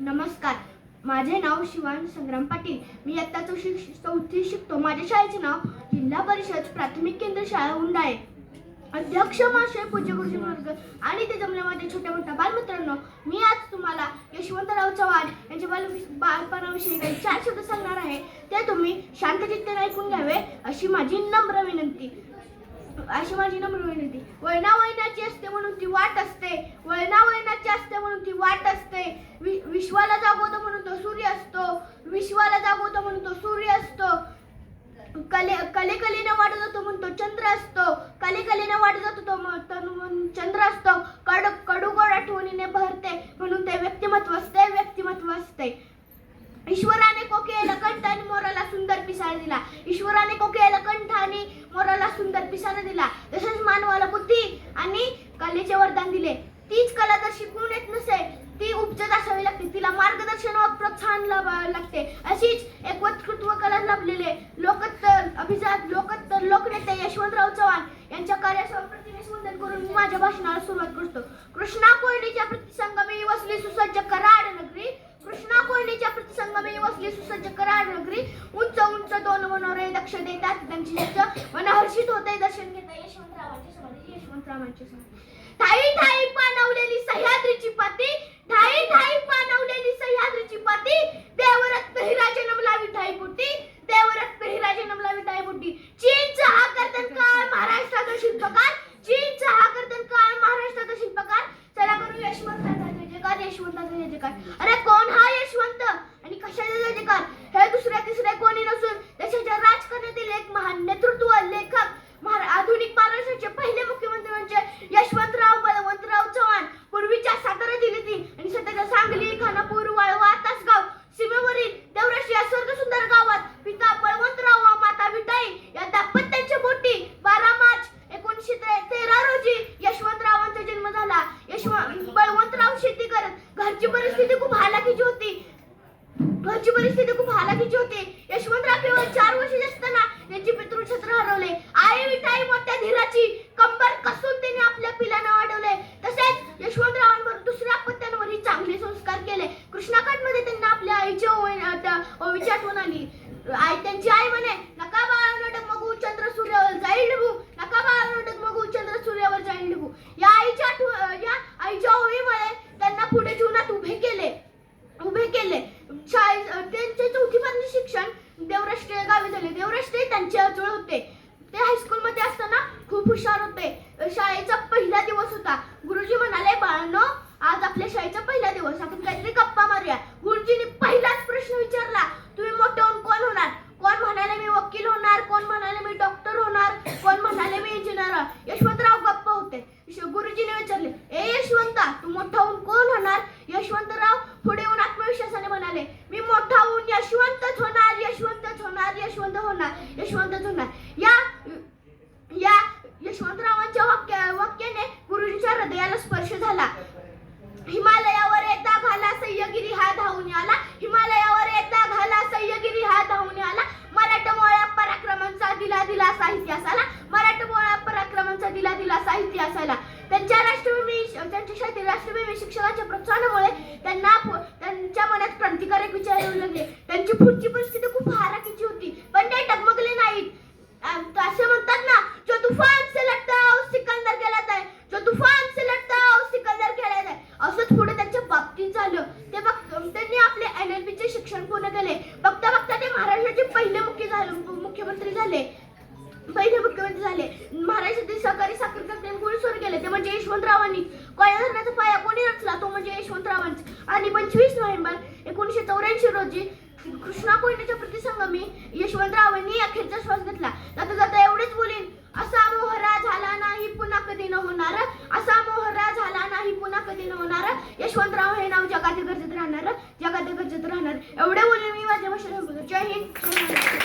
नमस्कार. माझे नाव शिवान संग्राम पाटील. मी इयत्ता चौथी चौथी शिकतो. माझ्या शाळेचे नाव जिल्हा परिषद प्राथमिक केंद्र शाळा उंडा आहे. अध्यक्ष महाशय पूज्य गुरुजी आणि ते जमल्यामध्ये छोट्या मोठ्या बालमित्रांनो मी आज तुम्हाला यशवंतराव चव्हाण यांच्या बाल बालपणाविषयी काही चार शब्द सांगणार आहे. ते तुम्ही शांतचित्ताने ऐकून घ्यावे अशी माझी नम्र विनंती. अशी माझी नम्र विनंती. वळणा वळणाची असते म्हणून ती वाट असते. वळणा वळणाची असते म्हणून ती वाट असते. विश्वाला जागवतो म्हणून तो सूर्य असतो. विश्वाला जागवतो म्हणून तो सूर्य असतो. कले कले कलेने वाटत जातो म्हणून तो चंद्र असतो. कले कलेने वाटत जातो तो म्हणून चंद्र असतो. कडू कडूगोड आठवणीने भरते म्हणून ते व्यक्तिमत्व असते व्यक्तिमत्व असते. ईश्वराने कोकिळेला कंठ आणि मोराला सुंदर पिसारा दिला. ईश्वराने कोकिळेला कंठ आणि मोराला सुंदर पिसारा दिला. तसेच मानवाला बुद्धी आणि कलेचे वरदान दिले. तीच कला जर शिकवून येत नसेल. ती उपजत असावी लागते. तिला मार्गदर्शन व प्रोत्साहन लाभावे लागते. अशीच एक वक्तृत्व कला लाभलेले लोकत्तर अभिजात लोकत्तर लोकनेते यशवंतराव चव्हाण यांच्या कार्यासह प्रतिमेस वंदन करून मी माझ्या भाषणाला सुरुवात करतो. कृष्णा कोयनेच्या प्रतिसंगमी वसली सुसज्ज कराड नगरी. कृष्णा कोयनेच्या प्रतिसंगमी वसली सुसज्ज कराड नगरी. उंच उंच दोन मनोरे दक्ष देतात. त्यांची मन मनहर्षित होते. दर्शन घेता यशवंतरावांचे समाधी. यशवंतरावांचे समाधी. थाई थाई पाणवलेली सह्याद्रीची पाती ढाई ढाई पाणवलेली सह्याद्रीची पाती देवरत्न पहिरा जन्मला विठाई बुटी देवरत्न पहिरा जन्मला विठाई बुटी चीनचा हा कर्तन काळ महाराष्ट्राचा शिल्पकार चीनचा हा कर्तन काळ महाराष्ट्राचा शिल्पकार. चला करू यशवंताचा जय जयकार यशवंताचा जय जयकार अरे कोण हा यशवंत? आणि कशाचा जय जयकार हे दुसऱ्या तिसऱ्या कोणी नसून देशाच्या राजकारणातील एक महान नेतृत्व लेखक महारा- आधुनिक महाराष्ट्राचे पहिले मुख्यमंत्री म्हणजे यशवंत बळवंतराव चव्हाण पूर्वीच्या सातारा जिल्ह्यातील आणि सध्याच्या सांगली खानापूर वाळवा तासगाव सीमेवरील देवराशी या स्वर्ग सुंदर गावात पिता बळवंतराव व माता विटाई या दाम्पत्याच्या बोटी बारा मार्च एकोणीसशे ते- तेरा रोजी यशवंतरावांचा जन्म झाला यशवंत बळवंतराव शेती करत घरची परिस्थिती खूप हालाकीची होती घरची परिस्थिती खूप हालाकीची होती. यशवंतराव केवळ चार वर्षाचे असताना त्यांचे पितृछत्र हरवले. आई विठाई मोठ्या धीराची कंबर कसून त्यांनी आपल्या पिलांना त्यांचे अजूळ होते. ते हायस्कूलमध्ये असताना खूप हुशार होते. शाळेचा पहिला दिवस होता. गुरुजी म्हणाले बाळांनो आज आपल्या शाळेचा पहिला दिवस. आपण काहीतरी गप्पा मारूया. गुरुजीने पहिलाच प्रश्न विचारला तुम्ही मोठे होऊन कोण होणार? कोण म्हणाले मी वकील होणार? कोण म्हणाले मी डॉक्टर होणार? कोण म्हणाले मी इंजिनियर यशवंतराव गप्प होते श- गुरुजीने विचारले ए यशवंता तू मोठा होऊन कोण होणार यशवंतराव पुढे येऊन आत्मविश्वासाने म्हणाले मी मोठा होऊन यशवंतच होणार यशवंतच होणार यशवंत यशवंत यशवंतच होणार या या यशवंतरावांच्या वाक्या वाक्याने गुरुजीच्या हृदयाला स्पर्श झाला. हिमालयावर येता घाला सह्यगिरी हा धावून आला. हिमालयावर येता घाला सह्यगिरी हा धावून आला. मराठमोळ्या पराक्रमांचा दिला दिला साहित्य असाला मराठमोळ्या पराक्रमांचा दिला दिला साहित्य असायला त्यांच्या राष्ट्रभूमी त्यांच्या शाळेतील राष्ट्रभूमी शिक्षकांच्या प्रोत्साहनामुळे त्यांना त्यांच्या मनात क्रांतिकारक विचार येऊ लागले. त्यांची पुढची परिस्थिती खूप हाराकी झाले. पहिले मुख्यमंत्री झाले. महाराष्ट्रातील सहकारी साखर कारखाने कोणी सुरू केले. ते म्हणजे यशवंतरावांनी. कोया धरणाचा पाया कोणी रचला? तो म्हणजे यशवंतरावांचा. आणि पंचवीस नोव्हेंबर एकोणीसशे चौऱ्याऐंशी रोजी कृष्णा कोयनेच्या प्रतिसंगमी यशवंतरावांनी अखेरचा श्वास घेतला. जाता जाता एवढेच बोलीन असा मोहरा झाला नाही पुन्हा कधी न होणार? असा मोहरा झाला नाही पुन्हा कधी न होणार? यशवंतराव हे नाव जगात गरजेत राहणार जगात गरजेत राहणार. एवढे बोलून मी. माझ्या भाषेत जय हिंद.